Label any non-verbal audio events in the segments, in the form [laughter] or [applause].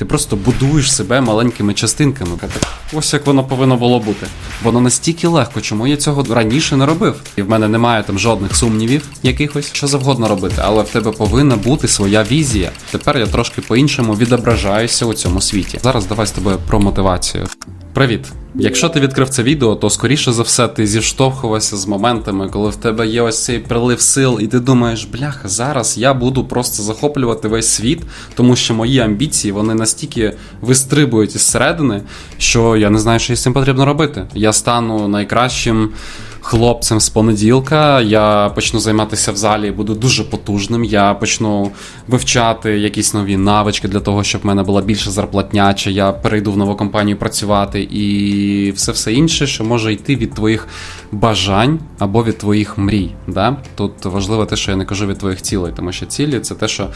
Ти просто будуєш себе маленькими частинками. Ось як воно повинно було бути. Воно настільки легко, чому я цього раніше не робив. І в мене немає там жодних сумнівів якихось, що завгодно робити, але в тебе повинна бути своя візія. Тепер я трошки по-іншому відображаюся у цьому світі. Зараз давай з тобою про мотивацію. Привіт! Якщо ти відкрив це відео, то скоріше за все ти зіштовхувався з моментами, коли в тебе є ось цей прилив сил, і ти думаєш, бляха, зараз я буду просто захоплювати весь світ, тому що мої амбіції вони настільки вистрибують із середини, що я не знаю, що з цим потрібно робити. Я стану найкращим хлопцем з понеділка. Я почну займатися в залі, буду дуже потужним. Я почну вивчати якісь нові навички для того, щоб в мене була більша зарплатня, чи я перейду в нову компанію працювати, і все все інше, що може йти від твоїх бажань або від твоїх мрій. Да? Тут важливо те, що я не кажу від твоїх цілей, тому що цілі це те, що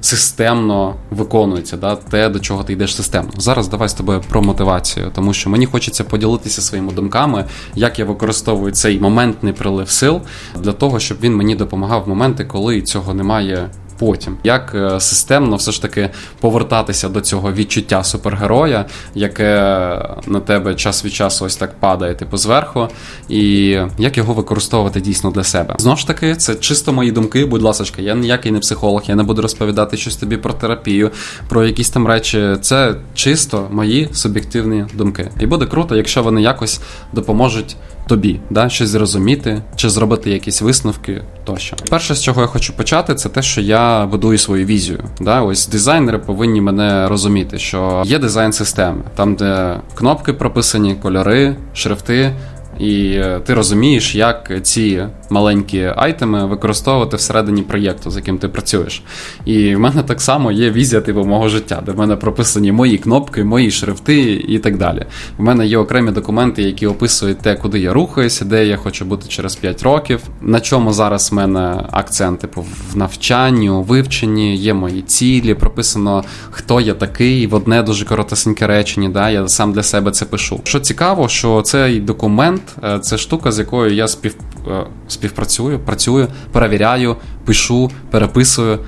системно виконується, да? те, до чого ти йдеш системно. Зараз давай з тобою про мотивацію, тому що мені хочеться поділитися своїми думками, як я використовую цей моментний прилив сил для того, щоб він мені допомагав в моменти, коли цього немає. Потім як е, системно все ж таки повертатися до цього відчуття супергероя, яке на тебе час від часу ось так падає, типу зверху, і як його використовувати дійсно для себе. Знову ж таки, це чисто мої думки. Будь ласка, я ніякий не психолог, я не буду розповідати щось тобі про терапію, про якісь там речі. Це чисто мої суб'єктивні думки. І буде круто, якщо вони якось допоможуть тобі, да, щось зрозуміти, чи зробити якісь висновки тощо. Перше, з чого я хочу почати, це те, що я будую свою візію. Да? Ось дизайнери повинні мене розуміти, що є дизайн системи, там, де кнопки прописані, кольори, шрифти. І е, ти розумієш, як ці маленькі айтеми використовувати всередині проєкту, з яким ти працюєш. І в мене так само є візія типу мого життя, де в мене прописані мої кнопки, мої шрифти і так далі. В мене є окремі документи, які описують те, куди я рухаюся, де я хочу бути через 5 років. На чому зараз в мене акцент, типу, в навчанні, у вивченні, є мої цілі, прописано, хто я такий, в одне дуже коротесеньке речення. Да, Я сам для себе це пишу. Що цікаво, що цей документ це штука, з якою я спів, е, співпрацюю, працюю, перевіряю, пишу, переписую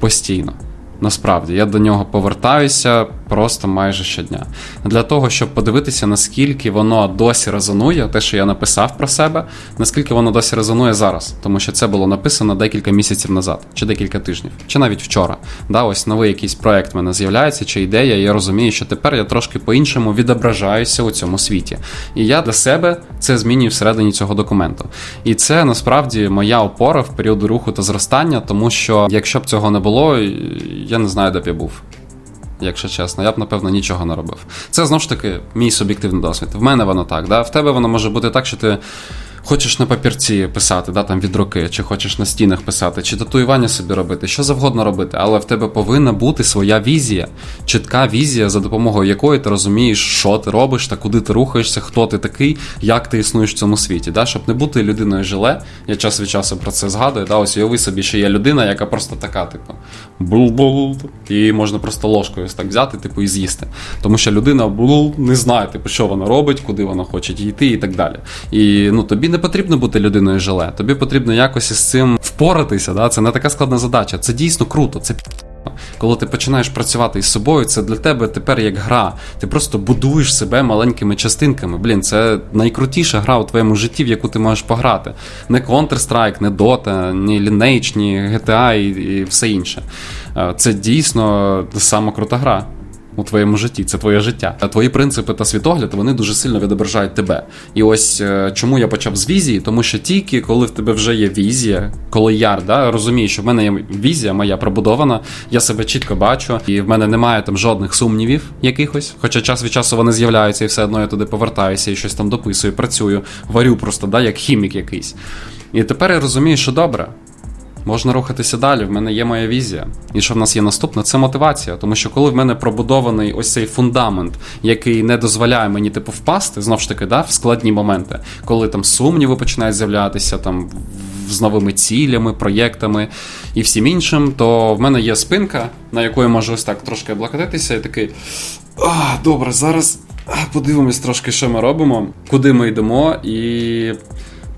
постійно. Насправді я до нього повертаюся просто майже щодня. Для того, щоб подивитися, наскільки воно досі резонує, те, що я написав про себе, наскільки воно досі резонує зараз, тому що це було написано декілька місяців назад, чи декілька тижнів, чи навіть вчора. Да, Ось новий якийсь проект в мене з'являється, чи ідея, і я розумію, що тепер я трошки по-іншому відображаюся у цьому світі. І я для себе це змінюю всередині цього документу. І це насправді моя опора в період руху та зростання, тому що якщо б цього не було, я не знаю, де б я був. Якщо чесно, я б напевно нічого не робив. Це знову ж таки мій суб'єктивний досвід. В мене воно так. Да? В тебе воно може бути так, що ти хочеш на папірці писати, да, там від руки, чи хочеш на стінах писати, чи татуювання собі робити, що завгодно робити, але в тебе повинна бути своя візія, чітка візія, за допомогою якої ти розумієш, що ти робиш та куди ти рухаєшся, хто ти такий, як ти існуєш в цьому світі. Да? Щоб не бути людиною жиле, я час від часу про це згадую. Да? Ось уяви собі, що є людина, яка просто така, типу, бул-бул, і можна просто ложкою так взяти, типу, і з'їсти. Тому що людина бул, не знає, типу, що вона робить, куди вона хоче йти і так далі. І ну, тобі не потрібно бути людиною жиле, тобі потрібно якось із цим впоратися. Да? Це не така складна задача. Це дійсно круто. Це коли ти починаєш працювати із собою, це для тебе тепер як гра. Ти просто будуєш себе маленькими частинками. Блін, це найкрутіша гра у твоєму житті, в яку ти можеш пограти. Не Counter-Strike, не Dota, ні Lineage, ні GTA і, і все інше. Е, Це дійсно сама крута гра. У твоєму житті, це твоє життя. Твої принципи та світогляд вони дуже сильно відображають тебе. І ось е, чому я почав з візії, тому що тільки коли в тебе вже є візія, коли я да, розумію, що в мене є візія моя пробудована, я себе чітко бачу, і в мене немає там жодних сумнівів якихось. Хоча час від часу вони з'являються, і все одно я туди повертаюся і щось там дописую, працюю, варю просто, да, як хімік якийсь. І тепер я розумію, що добре. Можна рухатися далі, в мене є моя візія. І що в нас є наступне, це мотивація. Тому що коли в мене пробудований ось цей фундамент, який не дозволяє мені типу впасти, знов ж таки, да, в складні моменти, коли там сумніви починають з'являтися там з новими цілями, проєктами і всім іншим, то в мене є спинка, на яку я можу ось так трошки облокотитися, і такий. А, добре, зараз подивимось трошки, що ми робимо, куди ми йдемо, і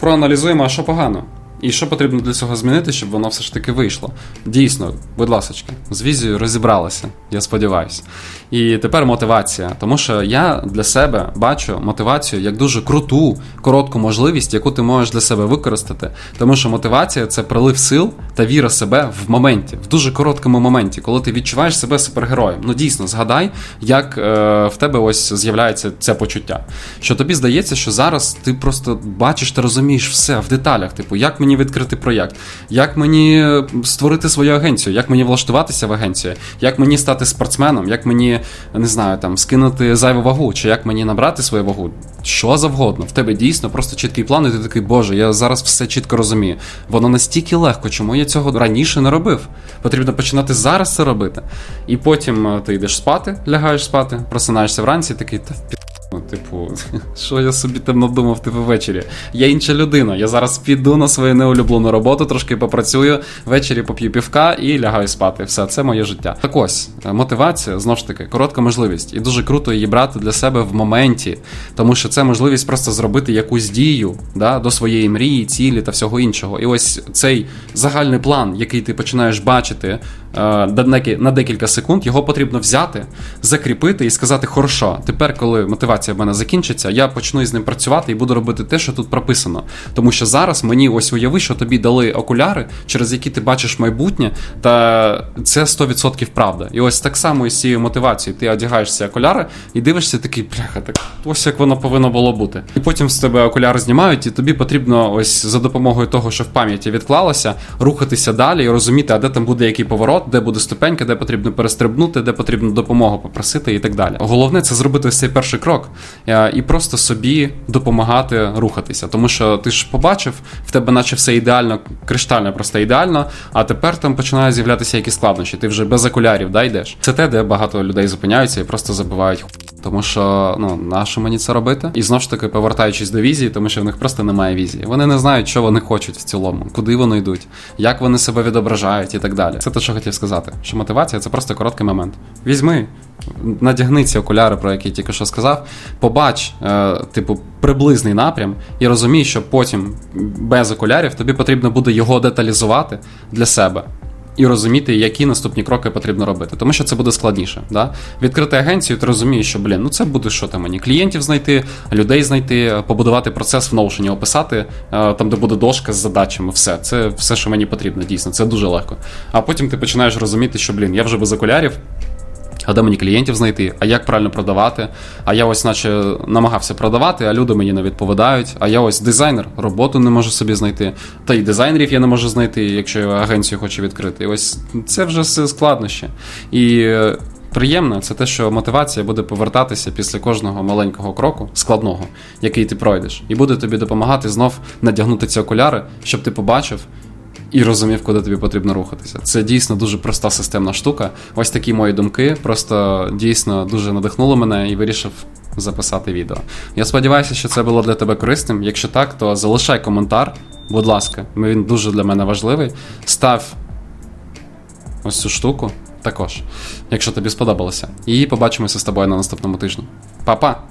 проаналізуємо, а що погано. І що потрібно для цього змінити, щоб воно все ж таки вийшло? Дійсно, будь ласочки, з візією розібралися, я сподіваюся. І тепер мотивація. Тому що я для себе бачу мотивацію як дуже круту, коротку можливість, яку ти можеш для себе використати. Тому що мотивація це прилив сил та віра в себе в моменті, в дуже короткому моменті, коли ти відчуваєш себе супергероєм. Ну дійсно, згадай, як е, в тебе ось з'являється це почуття. Що тобі здається, що зараз ти просто бачиш та розумієш все в деталях. Типу, як мені відкрити проєкт, як мені створити свою агенцію, як мені влаштуватися в агенцію, як мені стати спортсменом, як мені не знаю, там скинути зайву вагу, чи як мені набрати свою вагу. Що завгодно, в тебе дійсно просто чіткий план, і ти такий, боже, я зараз все чітко розумію. Воно настільки легко, чому я цього раніше не робив. Потрібно починати зараз це робити. І потім е, ти йдеш спати, лягаєш спати, просинаєшся вранці, і такий та Ну, типу, [laughs] що я собі там надумав типу, ввечері? Я інша людина. Я зараз піду на свою неулюблену роботу, трошки попрацюю, ввечері поп'ю півка і лягаю спати. Все, це моє життя. Так ось, е, мотивація, знову ж таки, коротка можливість. І дуже круто її брати для себе в моменті, тому що це можливість просто зробити якусь дію да, до своєї мрії, цілі та всього іншого. І ось цей загальний план, який ти починаєш бачити на на декілька секунд, його потрібно взяти, закріпити і сказати: хорошо, тепер, коли мотивація в мене закінчиться, я почну із ним працювати і буду робити те, що тут прописано. Тому що зараз мені ось уяви, що тобі дали окуляри, через які ти бачиш майбутнє, та це 100% правда. І ось так само із цією мотивацією ти одягаєш ці окуляри і дивишся такий, бляха, так ось як воно повинно було бути. І потім з тебе окуляри знімають, і тобі потрібно ось за допомогою того, що в пам'яті відклалося, рухатися далі і розуміти, а де там буде який поворот, де буде ступенька, де потрібно перестрибнути, де потрібно допомогу попросити і так далі. Головне це зробити ось цей перший крок е, і просто собі допомагати рухатися. Тому що ти ж побачив, в тебе наче все ідеально, криштально просто ідеально, а тепер там починають з'являтися якісь складнощі. Ти вже без окулярів да, йдеш. Це те, де багато людей зупиняються і просто забувають. Тому що ну нащо мені це робити? І знову ж таки повертаючись до візії, тому що в них просто немає візії. Вони не знають, що вони хочуть в цілому, куди вони йдуть, як вони себе відображають і так далі. Це те, що хотів сказати. Що мотивація це просто короткий момент. Візьми, надягни ці окуляри, про які я тільки що сказав. Побач, е, типу, приблизний напрям, і розумій, що потім без окулярів тобі потрібно буде його деталізувати для себе. І розуміти, які наступні кроки потрібно робити, тому що це буде складніше. Да? Відкрити агенцію, ти розумієш, що блін, ну це буде що там мені клієнтів знайти, людей знайти, побудувати процес в Notion, описати е, там, де буде дошка з задачами. Все, це все, що мені потрібно, дійсно, це дуже легко. А потім ти починаєш розуміти, що блін, я вже без окулярів. А де мені клієнтів знайти, а як правильно продавати? А я ось, наче, намагався продавати, а люди мені не відповідають. А я ось дизайнер, роботу не можу собі знайти. Та й дизайнерів я не можу знайти, якщо я агенцію хочу відкрити. І ось це вже все складнощі. І е, приємно це те, що мотивація буде повертатися після кожного маленького кроку, складного, який ти пройдеш, і буде тобі допомагати знов надягнути ці окуляри, щоб ти побачив. І розумів, куди тобі потрібно рухатися. Це дійсно дуже проста системна штука. Ось такі мої думки. Просто дійсно дуже надихнуло мене і вирішив записати відео. Я сподіваюся, що це було для тебе корисним. Якщо так, то залишай коментар, будь ласка, він дуже для мене важливий. Став ось цю штуку також, якщо тобі сподобалося. І побачимося з тобою на наступному тижні. Па-па!